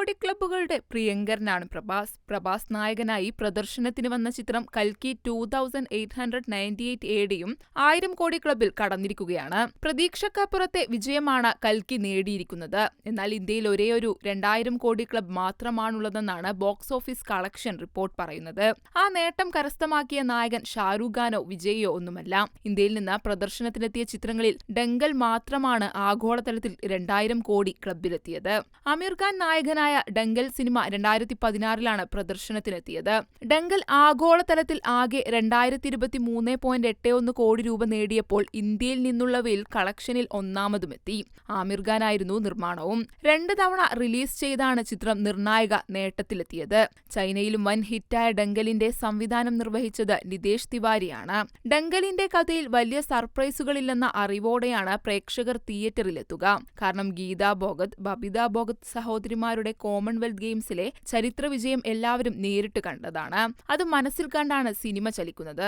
കോടി ക്ലബ്ബുകളുടെ പ്രിയങ്കരനാണ് പ്രഭാസ്. പ്രഭാസ് നായകനായി പ്രദർശനത്തിന് വന്ന ചിത്രം കൽക്കി two thousand eight hundred ninety eight എയുടെയും ആയിരം കോടി ക്ലബിൽ കടന്നിരിക്കുകയാണ്. പ്രതീക്ഷക്കപ്പുറത്തെ വിജയമാണ് കൽക്കി നേടിയിരിക്കുന്നത്. എന്നാൽ ഇന്ത്യയിൽ ഒരേയൊരു രണ്ടായിരം കോടി ക്ലബ് മാത്രമാണുള്ളതെന്നാണ് ബോക്സ് ഓഫീസ് കളക്ഷൻ റിപ്പോർട്ട് പറയുന്നത്. ആ നേട്ടം കരസ്ഥമാക്കിയ നായകൻ ഷാരൂഖ് ഖാനോ വിജയിയോ ഒന്നുമല്ല. ഇന്ത്യയിൽ നിന്ന് പ്രദർശനത്തിനെത്തിയ ചിത്രങ്ങളിൽ ഡെങ്കൽ മാത്രമാണ് ആഗോളതലത്തിൽ രണ്ടായിരം കോടി ക്ലബിലെത്തിയത് അമീർ ഖാൻ നായകനായ ഡെങ്കൽ സിനിമ രണ്ടായിരത്തി പതിനാറിലാണ് പ്രദർശനത്തിനെത്തിയത്. ഡെങ്കൽ ആഗോളതലത്തിൽ ആകെ രണ്ടായിരത്തി ഇരുപത്തി മൂന്ന് പോയിന്റ് എട്ട് ഒന്ന് കോടി രൂപ നേടിയപ്പോൾ ഇന്ത്യയിൽ നിന്നുള്ളവയിൽ കളക്ഷനിൽ ഒന്നാമതുമെത്തി. ആമിർ ഖാനായിരുന്നു നിർമ്മാണവും. രണ്ട് തവണ റിലീസ് ചെയ്താണ് ചിത്രം നിർണായക നേട്ടത്തിലെത്തിയത്. ചൈനയിലും വൻ ഹിറ്റായ ഡെങ്കലിന്റെ സംവിധാനം നിർവഹിച്ചത് നിതേഷ് തിവാരിയാണ്. ഡെങ്കലിന്റെ കഥയിൽ വലിയ സർപ്രൈസുകളില്ലെന്ന അറിവോടെയാണ് പ്രേക്ഷകർ തിയേറ്ററിലെത്തുക. കാരണം ഗീതാ ഭോഗത് ബബിത ഭോഗത് സഹോദരിമാരുടെ കോമൺവെൽത്ത് ഗെയിംസിലെ ചരിത്ര വിജയം എല്ലാവരും നേരിട്ട് കണ്ടതാണ്. അത് മനസ്സിൽ കണ്ടാണ് സിനിമ ചലിക്കുന്നത്.